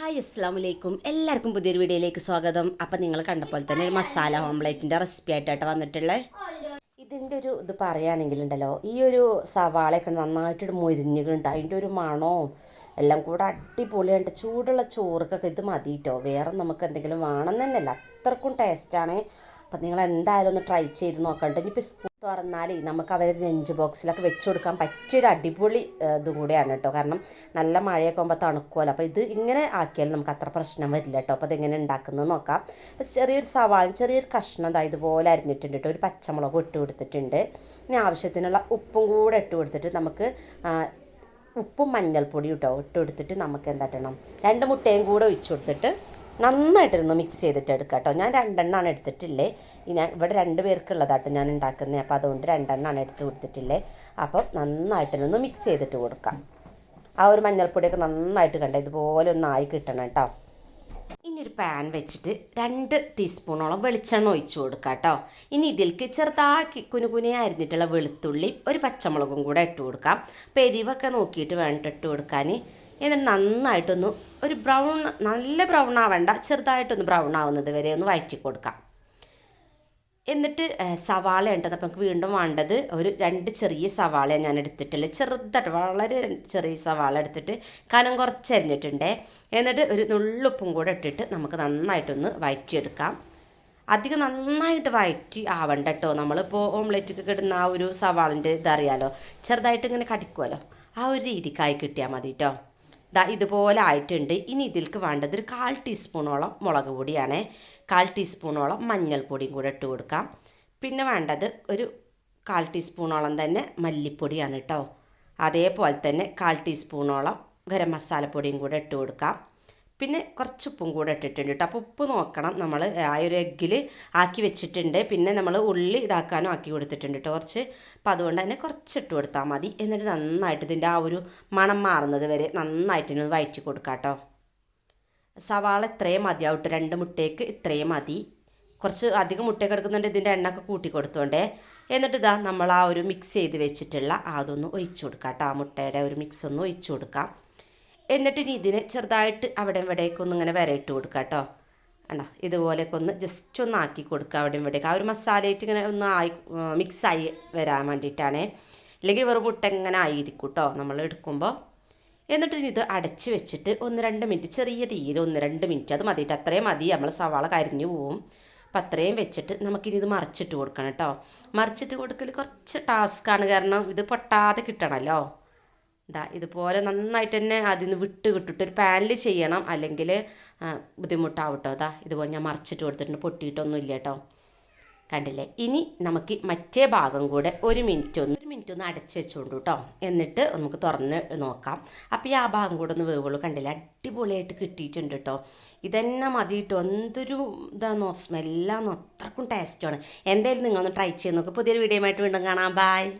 Hi അസ്സാം വലൈക്കും എല്ലാവർക്കും പുതിയൊരു വീഡിയോയിലേക്ക് സ്വാഗതം. അപ്പം നിങ്ങൾ കണ്ടപ്പോൾ തന്നെ ഒരു മസാല ഓംലേറ്റിന്റെ റെസിപ്പി ആയിട്ടാണ് വന്നിട്ടുള്ളത് ഇതിന്റെ ഒരു ഇത് പറയുകയാണെങ്കിലുണ്ടല്ലോ ഈ ഒരു സവാളയൊക്കെ നന്നായിട്ട് മൊരിഞ്ഞുകൊണ്ട് അതിന്റെ ഒരു മണവും എല്ലാം കൂടെ അടിപൊളിയായിട്ട് ചൂടുള്ള ചോറുക്കൊക്കെ ഇത് മതി കേട്ടോ വേറെ നമുക്ക് എന്തെങ്കിലും വേണം തന്നെയല്ല. അത്രക്കും ടേസ്റ്റാണ് അപ്പം നിങ്ങൾ എന്തായാലും ഒന്ന് ട്രൈ ചെയ്ത് നോക്കണ്ട. ഇനിയിപ്പോൾ സ്കൂൾ തുറന്നാലേ നമുക്ക് അവരെ ലഞ്ച് ബോക്സിലൊക്കെ വെച്ച് കൊടുക്കാൻ പറ്റിയൊരു അടിപൊളി ഇതും കൂടിയാണ് കേട്ടോ. കാരണം നല്ല മഴയൊക്കെ ആകുമ്പോൾ തണുക്കുമല്ലോ അപ്പോൾ ഇത് ഇങ്ങനെ ആക്കിയാൽ നമുക്ക് അത്ര പ്രശ്നം വരില്ല കേട്ടോ. അപ്പോൾ അതെങ്ങനെ ഉണ്ടാക്കുന്നത് നോക്കാം. അപ്പോൾ ചെറിയൊരു സവാള ചെറിയൊരു കഷ്ണം ദാ ഇതുപോലെ അരിഞ്ഞിട്ടുണ്ട് കേട്ടോ. ഒരു പച്ചമുളക് ഇട്ട് കൊടുത്തിട്ടുണ്ട്. ഇനി ആവശ്യത്തിനുള്ള ഉപ്പും കൂടെ ഇട്ട് കൊടുത്തിട്ട് നമുക്ക് ഉപ്പും മഞ്ഞൾപ്പൊടിയും കേട്ടോ ഇട്ട് കൊടുത്തിട്ട് നമുക്ക് എന്താ രണ്ട് മുട്ടയും കൂടെ ഒഴിച്ചു കൊടുത്തിട്ട് നന്നായിട്ടൊന്ന് മിക്സ് ചെയ്തിട്ട് എടുക്കുക കേട്ടോ. ഞാൻ രണ്ടെണ്ണമാണ് എടുത്തിട്ടില്ലേ? ഞാൻ ഇവിടെ രണ്ട് പേർക്കുള്ളതാട്ടോ ഞാൻ ഉണ്ടാക്കുന്നത് അപ്പോൾ അതുകൊണ്ട് രണ്ടെണ്ണമാണ് എടുത്ത് കൊടുത്തിട്ടില്ലേ? അപ്പം നന്നായിട്ടൊന്ന് മിക്സ് ചെയ്തിട്ട് കൊടുക്കാം. ആ ഒരു മഞ്ഞൾപ്പൊടിയൊക്കെ നന്നായിട്ട് കണ്ട? ഇതുപോലെ ഒന്ന് ആയി കിട്ടണം കേട്ടോ. ഇനി ഒരു പാൻ വെച്ചിട്ട് രണ്ട് ടീസ്പൂണോളം വെളിച്ചെണ്ണ ഒഴിച്ചു കൊടുക്കുക കേട്ടോ. ഇനി ഇതിലേക്ക് ചെറുതാക്കി കുനുകുനെ അരിഞ്ഞിട്ടുള്ള വെളുത്തുള്ളി ഒരു പച്ചമുളകും കൂടെ ഇട്ട് കൊടുക്കാം. പെരിവൊക്കെ നോക്കിയിട്ട് വേണ്ട ഇട്ട് കൊടുക്കാൻ എന്നിട്ട് നന്നായിട്ടൊന്ന് ഒരു ബ്രൗൺ നല്ല ബ്രൗൺ ആവണ്ട ചെറുതായിട്ടൊന്ന് ബ്രൗൺ ആവുന്നത് വരെ ഒന്ന് വഴറ്റി കൊടുക്കാം. എന്നിട്ട് സവാള ഉണ്ടത് അപ്പം നമുക്ക് വീണ്ടും വേണ്ടത് ഒരു രണ്ട് ചെറിയ സവാള ഞാൻ എടുത്തിട്ടുള്ളത് ചെറുതായിട്ട് വളരെ ചെറിയ സവാള എടുത്തിട്ട് കനം കുറച്ച് അരിഞ്ഞിട്ടുണ്ട്. എന്നിട്ട് ഒരു നുള്ളുപ്പും കൂടെ ഇട്ടിട്ട് നമുക്ക് നന്നായിട്ടൊന്ന് വഴറ്റിയെടുക്കാം അധികം നന്നായിട്ട് വഴറ്റി ആവണ്ട കേട്ടോ. നമ്മളിപ്പോൾ ഓംലെറ്റൊക്കെ കിടുന്ന ആ ഒരു സവാളിന്റെ ഇതറിയാലോ. ചെറുതായിട്ട് ഇങ്ങനെ കടിക്കുമല്ലോ ആ ഒരു രീതിക്കായി കിട്ടിയാൽ മതി കേട്ടോ. ദാ ഇതുപോലെ ആയിട്ടുണ്ട്. ഇനി ഇതിലേക്ക് വേണ്ടത് ഒരു കാൽ ടീസ്പൂണോളം മുളക് പൊടിയാണ്. കാൽ ടീസ്പൂണോളം മഞ്ഞൾപ്പൊടിയും കൂടെ ഇട്ട് കൊടുക്കാം. പിന്നെ വേണ്ടത് ഒരു കാൽ ടീസ്പൂണോളം തന്നെ മല്ലിപ്പൊടിയാണ് കേട്ടോ അതേപോലെ തന്നെ കാൽ ടീസ്പൂണോളം ഗരം മസാലപ്പൊടിയും കൂടെ ഇട്ട് കൊടുക്കാം. പിന്നെ കുറച്ച് ഉപ്പും കൂടെ ഇട്ടിട്ടുണ്ട് കേട്ടോ അപ്പോൾ ഉപ്പ് നോക്കണം നമ്മൾ ആ ഒരു എഗ്ഗിൽ ആക്കി വെച്ചിട്ടുണ്ട്. പിന്നെ നമ്മൾ ഉള്ളി ഇതാക്കാനും ആക്കി കൊടുത്തിട്ടുണ്ട് കേട്ടോ കുറച്ച്. അപ്പോൾ അതുകൊണ്ട് തന്നെ കുറച്ച് ഇട്ട് കൊടുത്താൽ മതി. എന്നിട്ട് നന്നായിട്ട് ഇതിന്റെ ആ ഒരു മണം മാറുന്നത് വരെ നന്നായിട്ട് ഇനി വയറ്റി കൊടുക്കാം കേട്ടോ സവാള ഇത്രയും മതിയാവട്ടെ. രണ്ട് മുട്ടയ്ക്ക് ഇത്രയും മതി. കുറച്ച് അധികം മുട്ടയൊക്കെ എടുക്കുന്നുണ്ട്. ഇതിന്റെ എണ്ണയൊക്കെ കൂട്ടി കൊടുത്തോണ്ടേ. എന്നിട്ട് ഇതാ നമ്മൾ ആ ഒരു മിക്സ് ചെയ്ത് വെച്ചിട്ടുള്ള അതൊന്ന് ഒഴിച്ചു കൊടുക്കാം കേട്ടോ ആ മുട്ടയുടെ ഒരു മിക്സ് ഒന്ന് ഒഴിച്ചു കൊടുക്കാം. എന്നിട്ട് ഇനി ഇതിനെ ചെറുതായിട്ട് അവിടെ ഇവിടേക്ക് ഒന്ന് ഇങ്ങനെ വരയിട്ട് കൊടുക്കുക കേട്ടോ. കണ്ടോ? ഇതുപോലെയൊക്കെ ഒന്ന് ജസ്റ്റ് ഒന്ന് ആക്കി കൊടുക്കുക അവിടെ ഇവിടേക്ക്. ആ ഒരു മസാലയായിട്ട് ഇങ്ങനെ ഒന്ന് ആയി മിക്സായി വരാൻ വേണ്ടിയിട്ടാണേ. അല്ലെങ്കിൽ വെറും മുട്ട ഇങ്ങനെ ആയിരിക്കും കേട്ടോ നമ്മൾ എടുക്കുമ്പോൾ. എന്നിട്ട് ഇത് അടച്ച് വെച്ചിട്ട് ഒന്ന് രണ്ട് മിനിറ്റ് ചെറിയ തീയിൽ ഒന്ന് രണ്ട് മിനിറ്റ് അത് മതിയിട്ട് അത്രയും മതി. നമ്മൾ സവാള കരിഞ്ഞു പോവും. അപ്പം അത്രയും വെച്ചിട്ട് നമുക്കിനി ഇത് മറിച്ചിട്ട് കൊടുക്കണം കേട്ടോ. മറിച്ചിട്ട് കൊടുക്കൽ കുറച്ച് ടാസ്ക്കാണ് കാരണം ഇത് പൊട്ടാതെ കിട്ടണമല്ലോ. ഇതാ ഇതുപോലെ നന്നായിട്ട് തന്നെ അതിൽ നിന്ന് വിട്ട് കിട്ടിട്ട് ഒരു പാനിൽ ചെയ്യണം അല്ലെങ്കിൽ ബുദ്ധിമുട്ടാവും കേട്ടോ അതാ ഇതുപോലെ ഞാൻ മറിച്ചിട്ട് കൊടുത്തിട്ടുണ്ട്. പൊട്ടിയിട്ടൊന്നും ഇല്ല കേട്ടോ കണ്ടില്ലേ? ഇനി നമുക്ക് മറ്റേ ഭാഗം കൂടെ ഒരു മിനിറ്റ് ഒന്ന് ഒരു മിനിറ്റ് ഒന്ന് അടച്ചു വെച്ചുകൊണ്ട് കേട്ടോ എന്നിട്ട് നമുക്ക് തുറന്ന് നോക്കാം. അപ്പോൾ ഈ ആ ഭാഗം കൂടെ ഒന്ന് വേവുള്ളൂ. കണ്ടില്ലേ? അടിപൊളിയായിട്ട് കിട്ടിയിട്ടുണ്ട് കേട്ടോ ഇതന്നെ മതി കേട്ടോ എന്തൊരു ഇതാണോ സ്മെല്ലാന്നോ. അത്രക്കും ടേസ്റ്റാണ്. എന്തായാലും നിങ്ങളൊന്ന് ട്രൈ ചെയ്ത് നോക്കുക പുതിയൊരു വീഡിയോ ആയിട്ട് വീണ്ടും കാണാം. ബായ്